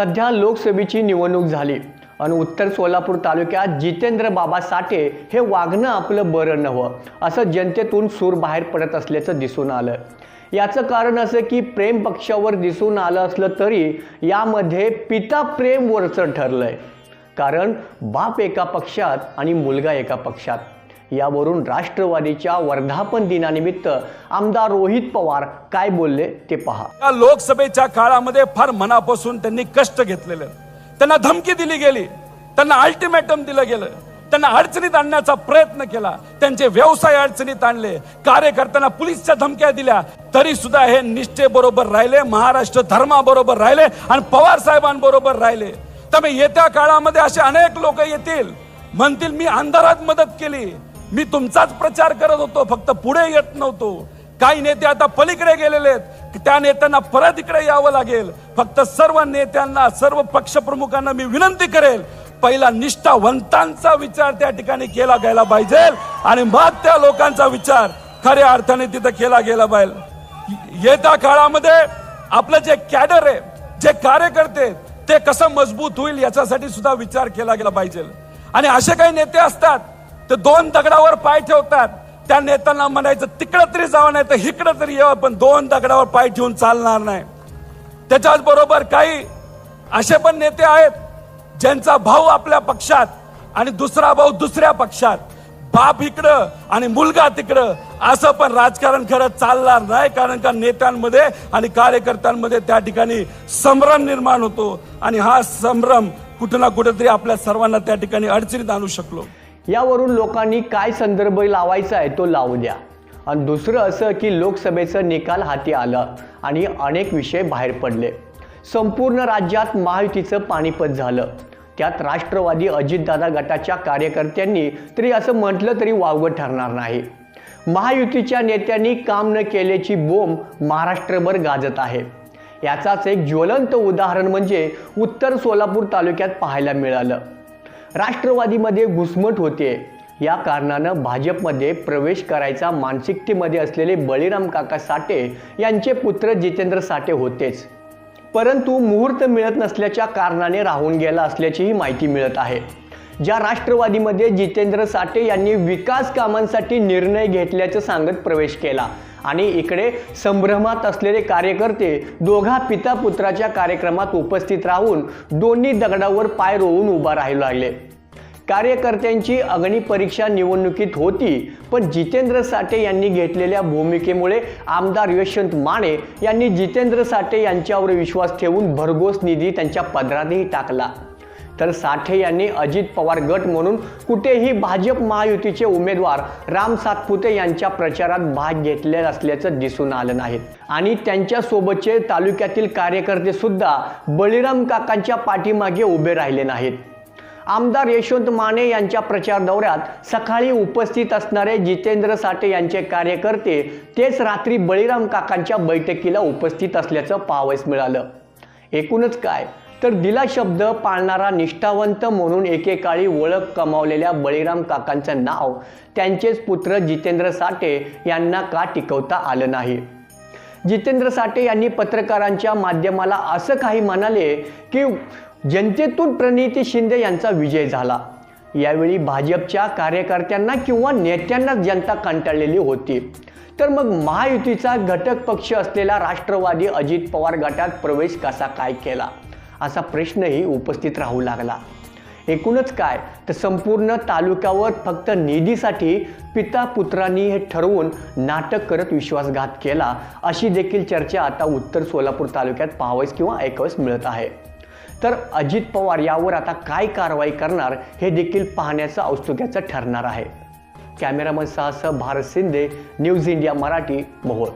सध्या लोकसभेची निवडणूक झाली. आणि उत्तर सोलापूर तालुक्यात जितेंद्र बाबा साठे हे वागणं आपलं बरं नव्हं. असं जनतेतून सूर बाहेर पडत असल्याचं दिसून आलं. याचं कारण असं की प्रेम पक्षावर दिसून आलं असलं तरी यामध्ये पिता प्रेम वरचं आहे कारण बाप एका पक्षात आणि मुलगा एका पक्षात. यावरून राष्ट्रवादीच्या वर्धापन दिनानिमित्त आमदार रोहित पवार काय बोलले ते पहा. या लोकसभेच्या काळामध्ये फार मनापासून त्यांनी कष्ट घेतलेले. त्यांना धमकी दिली गेली. त्यांना अल्टिमेटम दिलं गेलं. त्यांना अडचणीत आणण्याचा प्रयत्न केला. त्यांचे व्यवसाय अडचणीत आणले. कार्यकर्त्यांना पुलिसच्या धमक्या दिल्या. तरी सुद्धा हे निष्ठेबरोबर राहिले. महाराष्ट्र धर्माबरोबर राहिले आणि पवार साहेबांबरोबर राहिले. त्यामुळे येत्या काळामध्ये असे अनेक लोक येतील. म्हणतील मी अंधारात मदत केली. मी तुमचाच प्रचार करत होतो फक्त पुढे येत नव्हतो. काही नेते आता पलीकडे गेलेले आहेत. त्या नेत्यांना परत इकडे यावं लागेल. फक्त सर्व नेत्यांना सर्व पक्षप्रमुखांना मी विनंती करेल पहिला निष्ठावंतांचा विचार त्या ठिकाणी केला गेला पाहिजे आणि मग त्या लोकांचा विचार खऱ्या अर्थाने तिथं केला गेला पाहिजे. येत्या काळामध्ये आपलं जे कॅडर आहे जे कार्यकर्ते ते कसं मजबूत होईल याच्यासाठी सुद्धा विचार केला गेला पाहिजे. आणि असे काही नेते असतात ते दोन दगडावर पाय ठेवतात. त्या नेत्यांना म्हणायचं तिकडं तरी जावं नाही तर इकडं तरी यावं पण दोन दगडावर पाय ठेवून चालणार नाही. त्याच्याच बरोबर काही असे पण नेते आहेत ज्यांचा भाऊ आपल्या पक्षात आणि दुसरा भाऊ दुसऱ्या पक्षात. बाप इकडं आणि मुलगा तिकडं. असं पण राजकारण खरं चालणार नाही कारण का नेत्यांमध्ये आणि कार्यकर्त्यांमध्ये त्या ठिकाणी संभ्रम निर्माण होतो. आणि हा संभ्रम कुठं ना कुठेतरी आपल्या सर्वांना त्या ठिकाणी अडचणीत आणू शकलो. यावरून लोकांनी काय संदर्भ लावायचा आहे तो लावू द्या. आणि दुसरं असं की लोकसभेचं निकाल हाती आलं आणि अनेक विषय बाहेर पडले. संपूर्ण राज्यात महायुतीचं पाणीपत झालं. त्यात राष्ट्रवादी अजितदादा गटाच्या कार्यकर्त्यांनी तरी असं म्हटलं तरी वावगं ठरणार नाही. महायुतीच्या नेत्यांनी काम न केल्याची बोंब महाराष्ट्रभर गाजत आहे. याचाच एक ज्वलंत उदाहरण म्हणजे उत्तर सोलापूर तालुक्यात पाहायला मिळालं. राष्ट्रवादीमध्ये घुसमट होते. या कारणानं भाजपमध्ये प्रवेश करायचा मानसिकतेमध्ये असलेले बळीराम काका साठे यांचे पुत्र जितेंद्र साठे होतेच. परंतु मुहूर्त मिळत नसल्याच्या कारणाने राहून गेला असल्याचीही माहिती मिळत आहे. ज्या राष्ट्रवादीमध्ये जितेंद्र साठे यांनी विकास कामांसाठी निर्णय घेतल्याचं सांगत प्रवेश केला. आणि इकडे संभ्रमात असलेले कार्यकर्ते दोघा पिता पुत्राच्या कार्यक्रमात उपस्थित राहून दोन्ही दगडावर पाय रोवून उभा राहू लागले. कार्यकर्त्यांची अग्निपरीक्षा निवडणुकीत होती पण जितेंद्र साठे यांनी घेतलेल्या भूमिकेमुळे आमदार यशवंत माने यांनी जितेंद्र साठे यांच्यावर विश्वास ठेवून भरघोस निधी त्यांच्या पदरातही टाकला. तर साठे यांनी अजित पवार गट म्हणून कुठेही भाजप महायुतीचे उमेदवार राम सातपुते यांच्या प्रचारात भाग घेतले असल्याचं दिसून आलं नाही. आणि त्यांच्यासोबतचे तालुक्यातील कार्यकर्ते सुद्धा बळीराम काकांच्या पाठीमागे उभे राहिले नाहीत. आमदार यशवंत माने यांच्या प्रचार दौऱ्यात सकाळी उपस्थित असणारे जितेंद्र साठे यांचे कार्यकर्ते तेच रात्री बळीराम काकांच्या बैठकीला उपस्थित असल्याचं पाहावयास मिळालं. एकूणच काय? तर दिला शब्द पाळणारा निष्ठावंत म्हणून एकेकाळी ओळख कमावलेल्या बळीराम काकांचं नाव त्यांचेच पुत्र जितेंद्र साठे यांना का टिकवता आलं नाही? जितेंद्र साठे यांनी पत्रकारांच्या माध्यमाला असं काही म्हणाले की जनतेतून प्रणिती शिंदे यांचा विजय झाला. यावेळी भाजपच्या कार्यकर्त्यांना किंवा नेत्यांना जनता कंटाळलेली होती. तर मग महायुतीचा घटक पक्ष असलेला राष्ट्रवादी अजित पवार गटात प्रवेश कसा काय केला? असा प्रश्नही उपस्थित राहू लागला. एकूणच काय? तर संपूर्ण तालुक्यावर फक्त निधीसाठी पिता पुत्रांनी हे ठरवून नाटक करत विश्वासघात केला अशी देखील चर्चा आता उत्तर सोलापूर तालुक्यात पाहावयास किंवा ऐकावयास मिळत आहे. तर अजित पवार यावर आता काय कारवाई करणार हे देखील पाहण्याचं औत्सुक्याचं ठरणार आहे. कॅमेरामन सहसह भारत शिंदे न्यूज इंडिया मराठी मोहोळ.